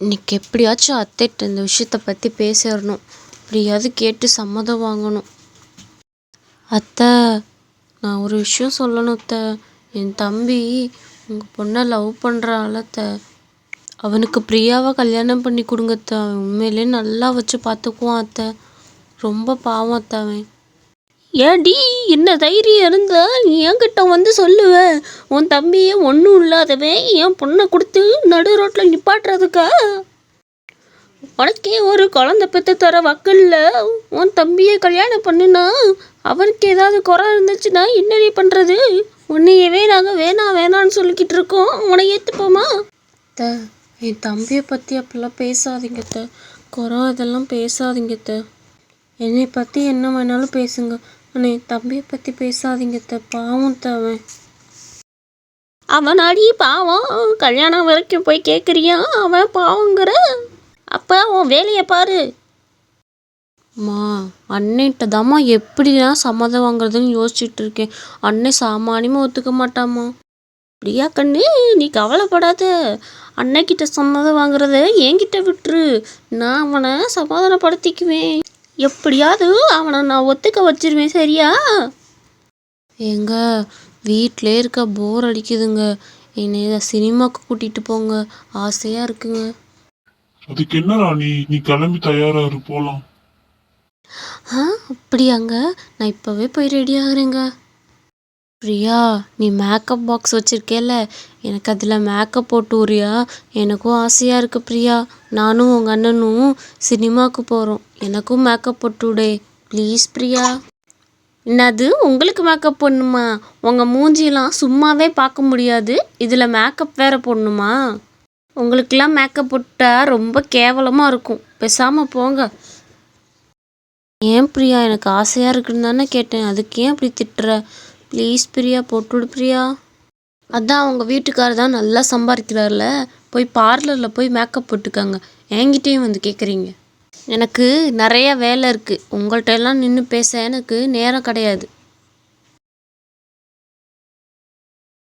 இன்னைக்கு எப்படியாச்சும் அத்தைகிட்ட இந்த விஷயத்தை பற்றி பேசிடணும். எப்படியாவது கேட்டு சம்மதம் வாங்கணும். அத்தை நான் ஒரு விஷயம் சொல்லணும் அத்தை. என் தம்பி உங்கள் பொண்ணை லவ் பண்ணுறாள் அத்தை. அவனுக்கு பிரியாவை கல்யாணம் பண்ணி கொடுங்க அத்தை. அவன் உண்மையிலே நல்லா வச்சு பார்த்துக்குவான் அத்தை. ரொம்ப பாவம் அத்தை அவன். ஏடி என்ன தைரியம் இருந்தால் நீ என்கிட்ட வந்து சொல்லுவேன் உன் தம்பியே ஒன்றும் இல்லாதவன் என் பொண்ணை கொடுத்து நடு ரோட்டில் நிப்பாட்டுறதுக்கா? உனக்கே ஒரு குழந்தை பெற்று தர வக்கல்ல உன் தம்பியை கல்யாணம் பண்ணுனா அவனுக்கு ஏதாவது குறை இருந்துச்சுன்னா என்னடி பண்ணுறது உன்னையவே நாங்கள் வேணாம் வேணான்னு சொல்லிக்கிட்டு இருக்கோம். உன்னை ஏற்றுப்போமா த என் தம்பியை பற்றி அப்படிலாம் பேசாதீங்க த குறை இதெல்லாம் பேசாதீங்க த என்னை பற்றி என்ன வேணாலும் பேசுங்க. என் தம்பியை பற்றி பேசாதீங்க த பாவம் த அவன். அவனாடி பாவம். கல்யாணம் வரைக்கும் போய் கேட்குறியா அவன் பாவங்கிற. அப்போ உன் வேலையை பாரு. அம்மா அண்ணன்ட்ட தாம்மா எப்படிலாம் சம்மதம் வாங்குறதுன்னு யோசிச்சுட்டு இருக்கேன். அண்ணன் சாமானியமாக ஒத்துக்க மாட்டாம்மா. பிரியா கண்ணு? நீ கவலைப்படாத. அண்ணன்கிட்ட சம்மதம் வாங்குறத என்கிட்ட விட்டுரு. நான் அவனை சமாதானப்படுத்திக்குவேன். எப்படியாவது அவனை நான் ஒத்துக்க வச்சிருவேன் சரியா? ஏங்க வீட்டிலே இருக்க போர் அடிக்குதுங்க. என்னை சினிமாவுக்கு கூட்டிகிட்டு போங்க. ஆசையாக இருக்குங்க. அதுக்கு என்ன ராணி? நீ கிளம்பி தயாரா இரு போலாம். ஆ அப்படியாங்க. நான் இப்போவே போய் ரெடி ஆகுறேங்க. பிரியா நீ மேக்கப் பாக்ஸ் வச்சிருக்கேல எனக்கு அதில் மேக்கப் போட்டு விடுறியா எனக்கும் ஆசையாக இருக்கு பிரியா. நானும் உங்கள் அண்ணனும் சினிமாவுக்கு போகிறோம் எனக்கும் மேக்கப் போட்டு விடு ப்ளீஸ் பிரியா. என்னது? உங்களுக்கு மேக்கப் போடணுமா? உங்கள் மூஞ்சியெல்லாம் சும்மாவே பார்க்க முடியாது. இதில் மேக்கப் வேற போடணுமா? உங்களுக்கெல்லாம் மேக்கப் போட்டால் ரொம்ப கேவலமாக இருக்கும். பேசாமல் போங்க. ஏன் பிரியா? எனக்கு ஆசையாக இருக்குன்னு தானே கேட்டேன். அதுக்கு ஏன் அப்படி திட்டுற? ப்ளீஸ் பிரியா போட்டுவிடு பிரியா. அதான் உங்கள் வீட்டுக்காரர் தான் நல்லா சம்பாதிக்கிறார்ல போய் பார்லரில் போய் மேக்கப் போட்டுக்கோங்க. என்கிட்டேயும் வந்து கேட்குறீங்க எனக்கு நிறைய வேலை இருக்குது உங்கள்கிட்ட எல்லாம் நின்று பேச எனக்கு நேரம் கிடையாது.